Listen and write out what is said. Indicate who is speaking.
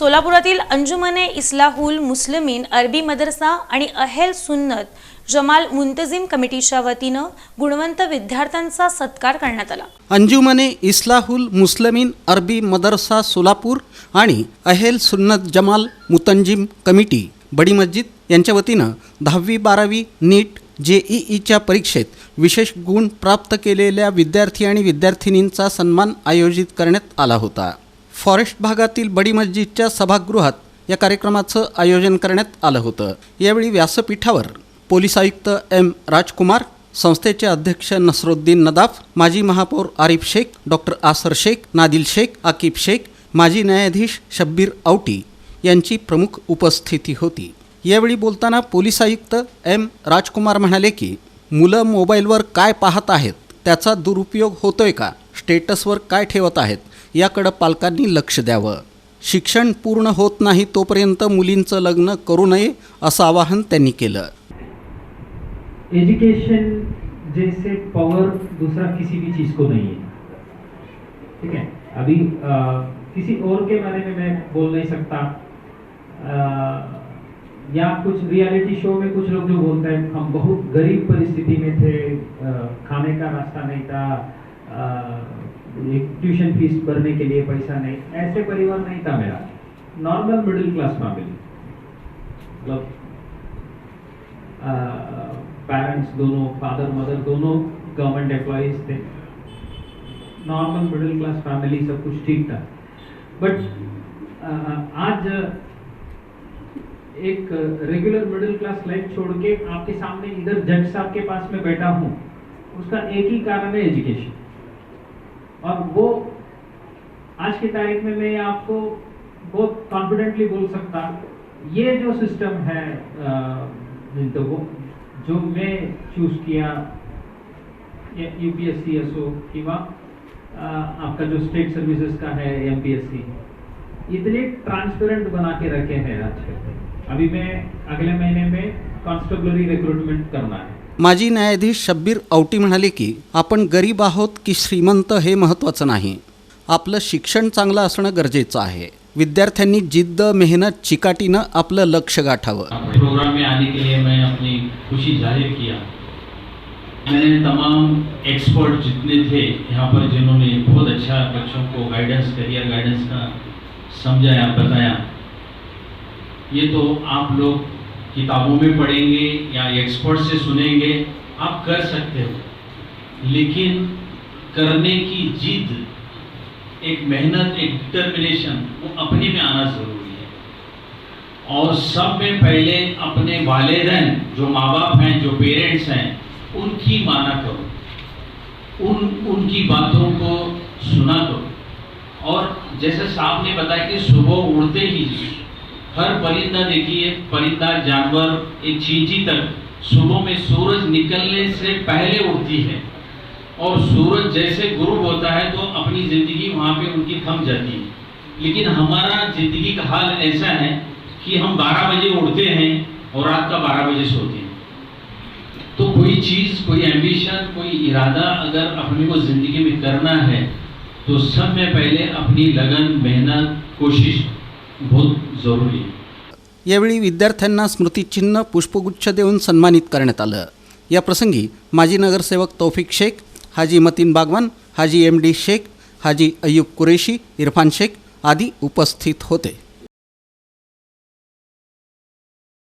Speaker 1: सोलापुरातील अंजुमने इस्लाहुल मुस्लिमीन अरबी मदरसा आणि अहेल सुन्नत जमाल मुंतझिम कमिटीच्या वतीनं गुणवंत विद्यार्थ्यांचा सत्कार करण्यात आला.
Speaker 2: अंजुमने इस्लाहुल मुस्लिमीन अरबी मदरसा सोलापूर आणि अहेल सुन्नत जमाल मुतंजिम कमिटी बडी मस्जिद यांच्या वतीनं दहावी बारावी नीट जे ई ईच्या परीक्षेत विशेष गुण प्राप्त केलेल्या विद्यार्थी आणि विद्यार्थिनींचा सन्मान आयोजित करण्यात आला होता. फॉरेस्ट भागातील बडी मस्जिदच्या सभागृहात या कार्यक्रमाचं आयोजन करण्यात आलं होतं. यावेळी व्यासपीठावर पोलीस आयुक्त एम राजकुमार संस्थेचे अध्यक्ष नसरुद्दीन नदाफ माजी महापौर आरिफ शेख डॉक्टर आसर शेख नादिल शेख आकिब शेख माजी न्यायाधीश शब्बीर औटी यांची प्रमुख उपस्थिती होती. यावेळी बोलताना पोलीस आयुक्त एम राजकुमार म्हणाले की मुलं मोबाईलवर काय पाहत आहेत? त्याचा दुरुपयोग होतोय का? स्टेटसवर काय ठेवत आहेत? याकडं पालकांनी लक्ष द्यावं. शिक्षण पूर्ण होत नाही तोपर्यंत मुलींचं लग्न करू नये असं आवाहन त्यांनी केलं.
Speaker 3: एजुकेशन जैसे पावर दूसरा किसी भी चीज़ को नहीं है. ठीक है? अभी आ, किसी और के बारे में मैं बोल नहीं सकता. आ, या कुछ रियलिटी शो में कुछ लोग जो बोलते हैं हम बहुत गरीब परिस्थिति में थे आ, खाने का रास्ता नहीं था ट्यूशन फ़ीस भरने के लिए पैसा नहीं, ऐसे परिवार नहीं था मेरा। नॉर्मल मिडिल क्लास फैमिली मतलब पेरेंट्स दोनों फादर मदर दोनों गवर्नमेंट एम्प्लॉयज़ थे। नॉर्मल मिडिल क्लास फैमिली सब कुछ ठीक था। बट आज एक रेगुलर मिडिल क्लास लाइफ छोड़ के आपके सामने इधर जज साहब के पास में बैठा हूँ। उसका एक ही कारण है एजुकेशन और वो आज की तारीख में मैं आपको बहुत कॉन्फिडेंटली बोल सकता ये जो सिस्टम है तो वो जो मैं चूज़ किया यूपीएससी असो किंवा अ, आपका जो स्टेट सर्विसेज़ का है एमपीएससी इतने ट्रांसपेरेंट बना के रखे हैं आजकल अभी मैं अगले महीने में कॉन्स्टेबलरी रिक्रूटमेंट करना है।
Speaker 2: माजी न्यायाधीश शब्बीर औटी म्हणाले की आपण गरीब आहोत की श्रीमंत हे महत्त्वाचं नाही. आपलं शिक्षण चांगलं असणं गरजेचं आहे. विद्यार्थ्यांनी जिद्द मेहनत चिकाटीनं आपलं लक्ष गाठावं.
Speaker 4: प्रोग्राम में आने के लिए मैं अपनी खुशी जाहिर किया. मैंने तमाम एक्सपर्ट जितने थे यहाँ पर जिन्होंने बहुत अच्छा बच्चों को गाइडेंस करियर गाइडेंस का समझाया बताया। ये तो आप लोग किताबों में पढ़ेंगे या एक्सपर्ट से सुनेंगे, आप कर सकते हो। लेकिन करने की जिद, एक मेहनत, एक डिटर्मिनेशन वो अपने में आना ज़रूरी है। और सब में पहले अपने वालिदैन जो माँ बाप हैं, जो पेरेंट्स हैं, उनकी माना करो। उन, उनकी बातों को सुना करो। और जैसे साहब ने बताया कि सुबह उड़ते ही हर परिंदा देखिए, परिंदा, जानवर एक चींटी तक सुबह में सूरज निकलने से पहले उठती है। और सूरज जैसे गुरूब होता है तो अपनी ज़िंदगी वहाँ पे उनकी थम जाती है। लेकिन हमारा ज़िंदगी का हाल ऐसा है कि हम 12 बजे उठते हैं और रात का 12 बजे सोते हैं। तो कोई चीज़, कोई एम्बिशन कोई इरादा अगर अपने को ज़िंदगी में करना है तो सब में पहले अपनी लगन, मेहनत, कोशिश बहुत जरुरी.
Speaker 2: यावेळी विद्यार्थ्यांना स्मृतिचिन्ह पुष्पगुच्छ देऊन सन्मानित करण्यात आलं. या प्रसंगी माजी नगरसेवक तौफिक शेख हाजी मतीन बागवान हाजी एम डी शेख हाजी अय्यूब कुरेशी इरफान शेख आदी उपस्थित होते.